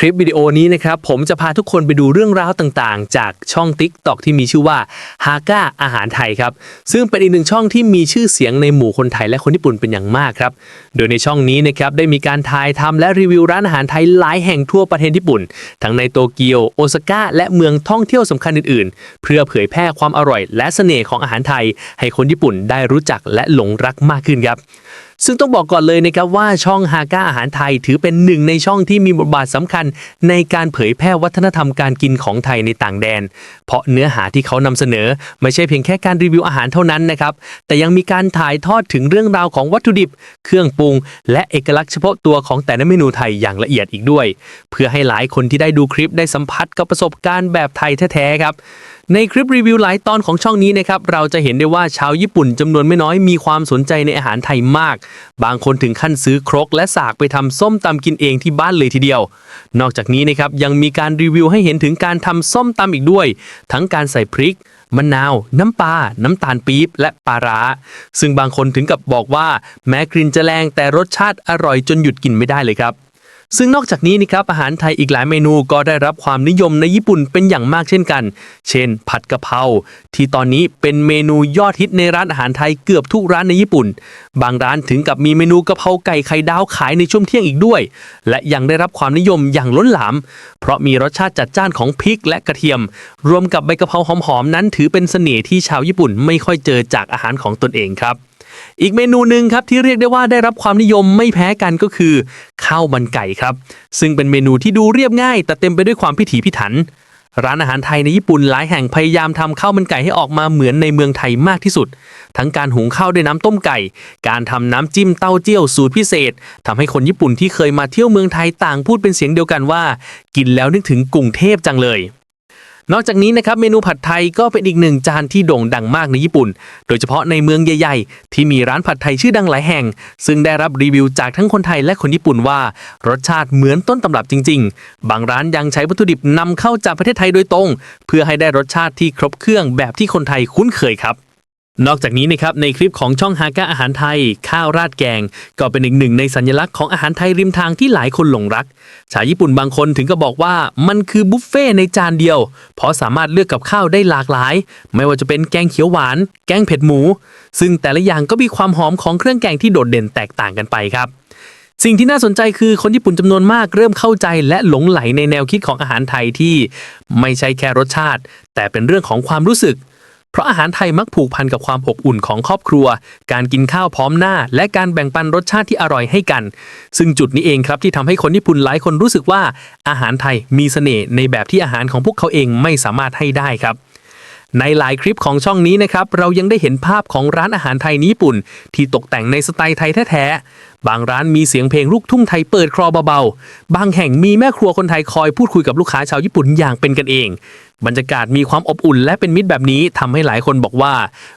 คลิปวิดีโอนี้นะครับ ผมจะพาทุกคนไปดูเรื่องราวต่างๆ จากช่อง Tik t o k ที่มีชื่อว่าฮาก้าอาหารไทยครับ ซึ่งเป็นอีกหนึ่งช่องที่มีชื่อเสียงในหมู่คนไทยและคนญี่ปุ่นเป็นอย่างมากครับ โดยในช่องนี้นะครับได้มีการถ่ายทำและรีวิวร้านอาหารไทยหลายแห่งทั่วประเทศญี่ปุ่น ทั้งในโตเกียวโอซาก้าและเมืองท่องเที่ยวสำคัญอื่นๆ เพื่อเผยแพร่ความอร่อย และเสน่ห์ของอาหารไทย ให้คนญี่ปุ่นได้รู้จักและหลงรักมากขึ้นครับ ซึ่งต้องบอกก่อนเลยนะครับว่าช่องฮาก้าอาหารไทยถือเป็นหนึ่งในช่องที่มีบทบาทสำคัญ ในการเผยแพร่วัฒนธรรมการกินของไทยในต่างแดน เพราะเนื้อหาที่เขานำเสนอ ไม่ใช่เพียงแค่การรีวิวอาหารเท่านั้นนะครับ แต่ยังมีการถ่ายทอดถึงเรื่องราวของวัตถุดิบ เครื่องปรุง และเอกลักษณ์เฉพาะตัวของแต่ละเมนูไทยอย่างละเอียดอีกด้วย เพื่อให้หลายคนที่ได้ดูคลิปได้สัมผัสกับประสบการณ์แบบไทยแท้ๆครับในคลิปรีวิวหลายตอนของช่องนี้นะครับเราจะเห็นได้ว่าชาวญี่ปุ่นจำนวนไม่น้อยมีความสนใจในอาหารไทยมากบางคนถึงขั้นซื้อครกและสากไปทำส้มตำกินเองที่บ้านเลยทีเดียว นอกจากนี้นะครับยังมีการรีวิวให้เห็นถึงการทำส้มตำอีกด้วย ทั้งการใส่พริกมะนาว น้ำปลา น้ำตาลปี๊บ และปลาร้า ซึ่งบางคนถึงกับบอกว่า แม้กลิ่นจะแรงแต่รสชาติอร่อยจนหยุดกินไม่ได้เลยครับ ซึ่งนอกจากนี้นะครับอาหารไทยอีกหลายเมนูก็ได้รับความนิยมในญี่ปุ่นเป็นอย่างมากเช่นกัน เช่น ผัดกะเพราที่ตอนนี้เป็นเมนูยอดฮิตในร้านอาหารไทยเกือบทุกร้านในญี่ปุ่น บางร้านถึงกับมีเมนูกะเพราไก่ไข่ดาวขายในช่วงเที่ยงอีกด้วย และยังได้รับความนิยมอย่างล้นหลาม เพราะมีรสชาติจัดจ้านของพริกและกระเทียม รวมกับใบกะเพราหอมๆนั้นถือเป็นเสน่ห์ที่ชาวญี่ปุ่นไม่ค่อยเจอจากอาหารของตนเองครับ อีกเมนูหนึ่งครับที่เรียกได้ว่าได้รับความนิยมไม่แพ้กันก็คือ ข้าวมันไก่ครับ ซึ่งเป็นเมนูที่ดูเรียบง่าย แต่เต็มไปด้วยความพิถีพิถัน ร้านอาหารไทยในญี่ปุ่นหลายแห่งพยายามทำข้าวมันไก่ให้ออกมาเหมือนในเมืองไทยมากที่สุด ทั้งการหุงข้าวด้วยน้ำต้มไก่ การทำน้ำจิ้มเต้าเจี้ยวสูตรพิเศษทำให้คนญี่ปุ่นที่เคยมาเที่ยวเมืองไทยต่างพูดเป็นเสียงเดียวกันว่า กินแล้วนึกถึงกรุงเทพจังเลย นอกจากนี้นะครับเมนูผัดไทยก็เป็นอีกหนึ่งจานที่โด่งดังมากในญี่ปุ่น โดยเฉพาะในเมืองใหญ่ ๆ ที่มีร้านผัดไทยชื่อดังหลายแห่ง ซึ่งได้รับรีวิวจากทั้งคนไทยและคนญี่ปุ่นว่า รสชาติเหมือนต้นตำรับจริง ๆ บางร้านยังใช้วัตถุดิบนำเข้าจากประเทศไทยโดยตรง เพื่อให้ได้รสชาติที่ครบเครื่องแบบที่คนไทยคุ้นเคยครับ นอกจากนี้นะครับในคลิปของช่องฮาก้าอาหารไทย ข้าวราดแกง ก็เป็นอีกหนึ่งในสัญลักษณ์ของอาหารไทยริมทางที่หลายคนหลงรัก ชาวญี่ปุ่นบางคนถึงก็บอกว่ามันคือบุฟเฟ่ต์ในจานเดียว เพราะสามารถเลือกกับข้าวได้หลากหลาย ไม่ว่าจะเป็นแกงเขียวหวาน แกงเผ็ดหมู ซึ่งแต่ละอย่างก็มีความหอมของเครื่องแกงที่โดดเด่นแตกต่างกันไปครับสิ่งที่น่าสนใจคือคนญี่ปุ่นจำนวนมากเริ่มเข้าใจและหลงไหลในแนวคิดของอาหารไทยที่ ไม่ใช่แค่รสชาติ แต่เป็นเรื่องของความรู้สึก เพราะอาหารไทยมักผูกพันกับความอบอุ่นของครอบครัว การกินข้าวพร้อมหน้า และการแบ่งปันรสชาติที่อร่อยให้กัน ซึ่งจุดนี้เองครับที่ทำให้คนญี่ปุ่นหลายคนรู้สึกว่าอาหารไทยมีเสน่ห์ในแบบที่อาหารของพวกเขาเองไม่สามารถให้ได้ครับ ในหลายคลิปของช่องนี้นะครับ เรายังได้เห็นภาพของร้านอาหารไทยญี่ปุ่น ที่ตกแต่งในสไตล์ไทยแท้ๆ บางร้านมีเสียงเพลงลูกทุ่งไทยเปิดคลอเบาๆ บางแห่งมีแม่ครัวคนไทยคอยพูดคุยกับลูกค้าชาวญี่ปุ่นอย่างเป็นกันเอง บรรยากาศมีความอบอุ่นและเป็นมิตรแบบนี้ทำให้หลายคนบอกว่า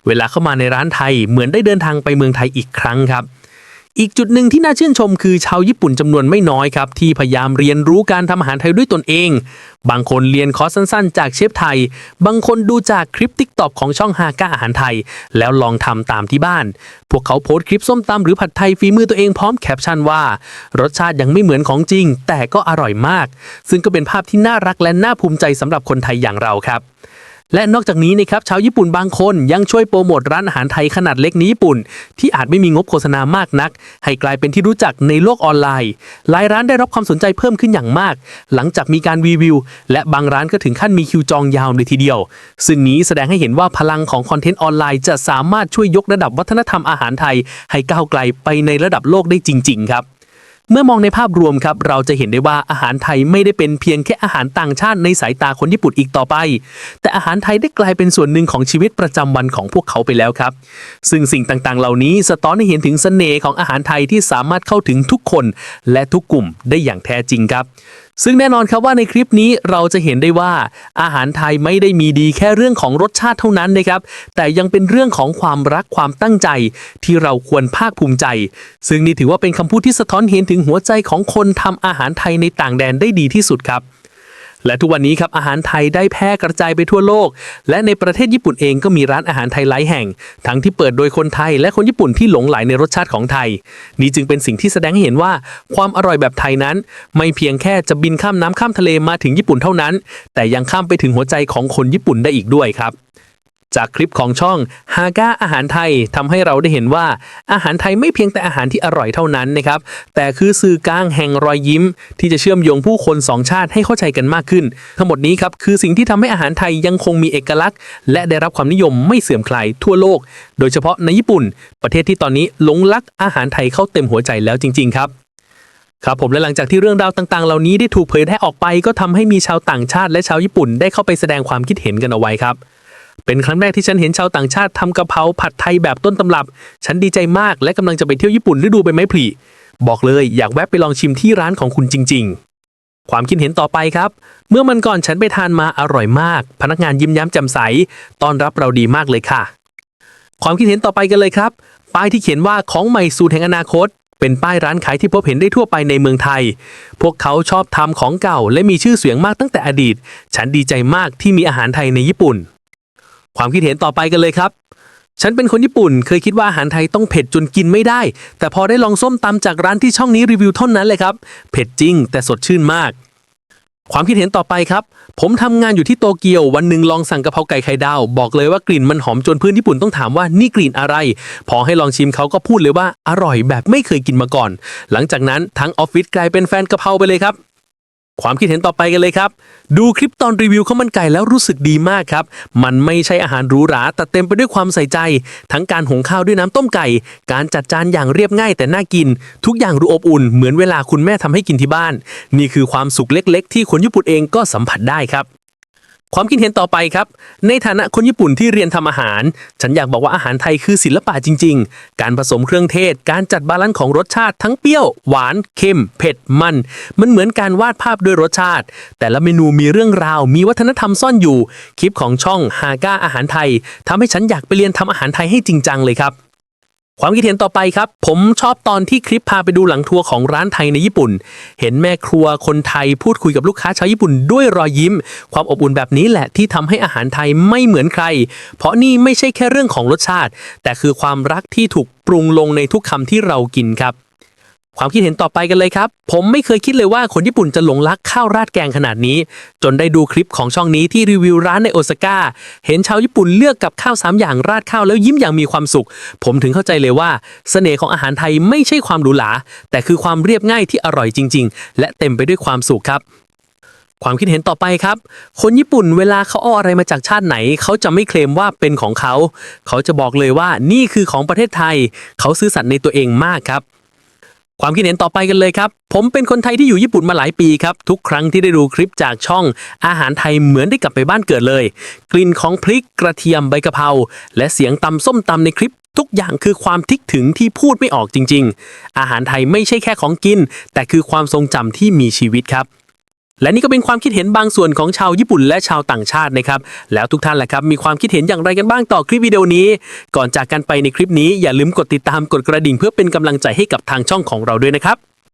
เวลาเข้ามาในร้านไทยเหมือนได้เดินทางไปเมืองไทยอีกครั้งครับ อีกจุดหนึ่งที่น่าชื่นชมคือชาวญี่ปุ่นจำนวนไม่น้อยครับ ที่พยายามเรียนรู้การทำอาหารไทยด้วยตนเอง บางคนเรียนคอร์สสั้นๆ จากเชฟไทย บางคนดูจากคลิปติ๊กต็อกของช่องฮาก้าอาหารไทย แล้วลองทำตามที่บ้าน พวกเขาโพสต์คลิปส้มตำหรือผัดไทยฝีมือตัวเองพร้อมแคปชั่นว่า รสชาติยังไม่เหมือนของจริง แต่ก็อร่อยมาก ซึ่งก็เป็นภาพที่น่ารักและน่าภูมิใจสำหรับคนไทยอย่างเราครับ และนอกจากนี้นะครับชาวญี่ปุ่นบางคนยังช่วยโปรโมทร้านอาหารไทยขนาดเล็กในญี่ปุ่น ที่อาจไม่มีงบโฆษณามากนัก ให้กลายเป็นที่รู้จักในโลกออนไลน์ หลายร้านได้รับความสนใจเพิ่มขึ้นอย่างมาก หลังจากมีการรีวิว และบางร้านก็ถึงขั้นมีคิวจองยาวเลยทีเดียว ซึ่งนี้แสดงให้เห็นว่าพลังของคอนเทนต์ออนไลน์จะสามารถช่วยยกระดับวัฒนธรรมอาหารไทย ให้ก้าวไกลไปในระดับโลกได้จริง ๆ ครับ เมื่อมองในภาพรวมครับเราจะเห็นได้ว่าอาหารไทยไม่ได้เป็นเพียงแค่อาหารต่างชาติในสายตาคนญี่ปุ่นอีกต่อไป แต่อาหารไทยได้กลายเป็นส่วนหนึ่งของชีวิตประจำวันของพวกเขาไปแล้วครับ ซึ่งสิ่งต่างๆ เหล่านี้สะท้อนให้เห็นถึงเสน่ห์ของอาหารไทยที่สามารถเข้าถึงทุกคน และทุกกลุ่มได้อย่างแท้จริงครับซึ่งแน่นอนครับว่าในคลิปนี้เราจะเห็นได้ว่าอาหารไทยไม่ได้มีดีแค่เรื่องของรสชาติเท่านั้นนะครับ แต่ยังเป็นเรื่องของความรักความตั้งใจ ที่เราควรภาคภูมิใจ ซึ่งนี่ถือว่าเป็นคำพูดที่สะท้อนเห็นถึงหัวใจของคนทำอาหารไทยในต่างแดนได้ดีที่สุดครับ และทุกวันนี้ครับอาหารไทยได้แพร่กระจายไปทั่วโลก และในประเทศญี่ปุ่นเองก็มีร้านอาหารไทยหลายแห่ง ทั้งที่เปิดโดยคนไทยและคนญี่ปุ่นที่หลงไหลในรสชาติของไทย นี่จึงเป็นสิ่งที่แสดงให้เห็นว่า ความอร่อยแบบไทยนั้น ไม่เพียงแค่จะบินข้ามน้ำข้ามทะเลมาถึงญี่ปุ่นเท่านั้น แต่ยังข้ามไปถึงหัวใจของคนญี่ปุ่นได้อีกด้วยครับ จากคลิปของช่องฮาก้าอาหารไทยทำให้เราได้เห็นว่าอาหารไทยไม่เพียงแต่อาหารที่อร่อยเท่านั้นนะครับ แต่คือสื่อกลางแห่งรอยยิ้ม ที่จะเชื่อมโยงผู้คนสองชาติให้เข้าใจกันมากขึ้น ทั้งหมดนี้ครับคือสิ่งที่ทำให้อาหารไทยยังคงมีเอกลักษณ์ และได้รับความนิยมไม่เสื่อมคลายทั่วโลก โดยเฉพาะในญี่ปุ่น ประเทศที่ตอนนี้หลงรักอาหารไทยเข้าเต็มหัวใจแล้วจริง ๆ ครับครับผมและหลังจากที่เรื่องราวต่างๆ เหล่านี้ได้ถูกเผยแพร่ออกไป ก็ทำให้มีชาวต่างชาติและชาวญี่ปุ่นได้เข้าไปแสดงความคิดเห็นกันเอาไว้ครับ เป็นครั้งแรกที่ฉันเห็นชาวต่างชาติทำกะเพราผัดไทยแบบต้นตำรับ ฉันดีใจมากและกำลังจะไปเที่ยวญี่ปุ่นฤดูใบไม้ผลิบอกเลยอยากแวะไปลองชิมที่ร้านของคุณจริง ๆความคิดเห็นต่อไปครับ เมื่อมันก่อนฉันไปทานมาอร่อยมาก พนักงานยิ้มย้ำแจ่มใสต้อนรับเราดีมากเลยค่ะ ความคิดเห็นต่อไปกันเลยครับ ป้ายที่เขียนว่าของใหม่สูตรแห่งอนาคต เป็นป้ายร้านขายที่พบเห็นได้ทั่วไปในเมืองไทย พวกเขาชอบทำของเก่าและมีชื่อเสียงมากตั้งแต่อดีต ฉันดีใจมากที่มีอาหารไทยในญี่ปุ่น ความคิดเห็นต่อไปกันเลยครับ ฉันเป็นคนญี่ปุ่น เคยคิดว่าอาหารไทยต้องเผ็ดจนกินไม่ได้ แต่พอได้ลองส้มตำจากร้านที่ช่องนี้รีวิวเท่านั้นเลยครับ เผ็ดจริง แต่สดชื่นมาก ความคิดเห็นต่อไปครับ ผมทำงานอยู่ที่โตเกียววันหนึ่งลองสั่งกะเพราไก่ไข่ดาว บอกเลยว่ากลิ่นมันหอมจนเพื่อนญี่ปุ่นต้องถามว่านี่กลิ่นอะไร พอให้ลองชิมเขาก็พูดเลยว่าอร่อยแบบไม่เคยกินมาก่อน หลังจากนั้นทั้งออฟฟิศกลายเป็นแฟนกะเพราไปเลยครับ ความคิดเห็นต่อไปกันเลยครับ ดูคลิปตอนรีวิวข้าวมันไก่แล้วรู้สึกดีมากครับ มันไม่ใช่อาหารหรูหราแต่เต็มไปด้วยความใส่ใจ ทั้งการหุงข้าวด้วยน้ำต้มไก่ การจัดจานอย่างเรียบง่ายแต่น่ากิน ทุกอย่างดูอบอุ่น เหมือนเวลาคุณแม่ทำให้กินที่บ้าน นี่คือความสุขเล็ก ๆ ที่คนญี่ปุ่นเองก็สัมผัสได้ครับ ความคิดเห็นต่อไปครับ ในฐานะคนญี่ปุ่นที่เรียนทำอาหาร ฉันอยากบอกว่าอาหารไทยคือศิลปะจริง ๆ การผสมเครื่องเทศ การจัดบาลานซ์ของรสชาติทั้งเปรี้ยว หวาน เค็ม เผ็ด มัน มันเหมือนการวาดภาพด้วยรสชาติ แต่ละเมนูมีเรื่องราว มีวัฒนธรรมซ่อนอยู่ คลิปของช่องฮาก้าอาหารไทยทำให้ฉันอยากไปเรียนทำอาหารไทยให้จริงจังเลยครับ ความคิดเห็นต่อไปครับ ผมชอบตอนที่คลิปพาไปดูหลังทัวร์ของร้านไทยในญี่ปุ่น เห็นแม่ครัวคนไทยพูดคุยกับลูกค้าชาวญี่ปุ่นด้วยรอยยิ้ม ความอบอุ่นแบบนี้แหละที่ทำให้อาหารไทยไม่เหมือนใคร เพราะนี่ไม่ใช่แค่เรื่องของรสชาติ แต่คือความรักที่ถูกปรุงลงในทุกคำที่เรากินครับ ความคิดเห็นต่อไปกันเลยครับ ผมไม่เคยคิดเลยว่าคนญี่ปุ่นจะหลงรักข้าวราดแกงขนาดนี้ จนได้ดูคลิปของช่องนี้ที่รีวิวร้านในโอซาก้า เห็นชาวญี่ปุ่นเลือกกับข้าวสามอย่างราดข้าวแล้วยิ้มอย่างมีความสุข ผมถึงเข้าใจเลยว่า เสน่ห์ของอาหารไทยไม่ใช่ความหรูหราแต่คือความเรียบง่ายที่อร่อยจริง ๆ และเต็มไปด้วยความสุขครับความคิดเห็นต่อไปครับ คนญี่ปุ่นเวลาเขาเอาอะไรมาจากชาติไหน เขาจะไม่เคลมว่าเป็นของเขา เขาจะบอกเลยว่านี่คือของประเทศไทย เขาซื่อสัตย์ในตัวเองมากครับ ความคิดเห็นต่อไปกันเลยครับ ผมเป็นคนไทยที่อยู่ญี่ปุ่นมาหลายปีครับ ทุกครั้งที่ได้ดูคลิปจากช่อง อาหารไทยเหมือนได้กลับไปบ้านเกิดเลย กลิ่นของพริกกระเทียมใบกะเพราและเสียงตำส้มตำในคลิปทุกอย่างคือความทิกถึงที่พูดไม่ออกจริง ๆ อาหารไทยไม่ใช่แค่ของกิน แต่คือความทรงจำที่มีชีวิตครับ และนี่ก็เป็นความคิดเห็นบางส่วนของชาวญี่ปุ่นและชาวต่างชาตินะครับ แล้วทุกท่านแหละครับ มีความคิดเห็นอย่างไรกันบ้างต่อคลิปวิดีโอนี้ ก่อนจากกันไปในคลิปนี้อย่าลืมกดติดตามกดกระดิ่งเพื่อเป็นกำลังใจให้กับทางช่องของเราด้วยนะครับ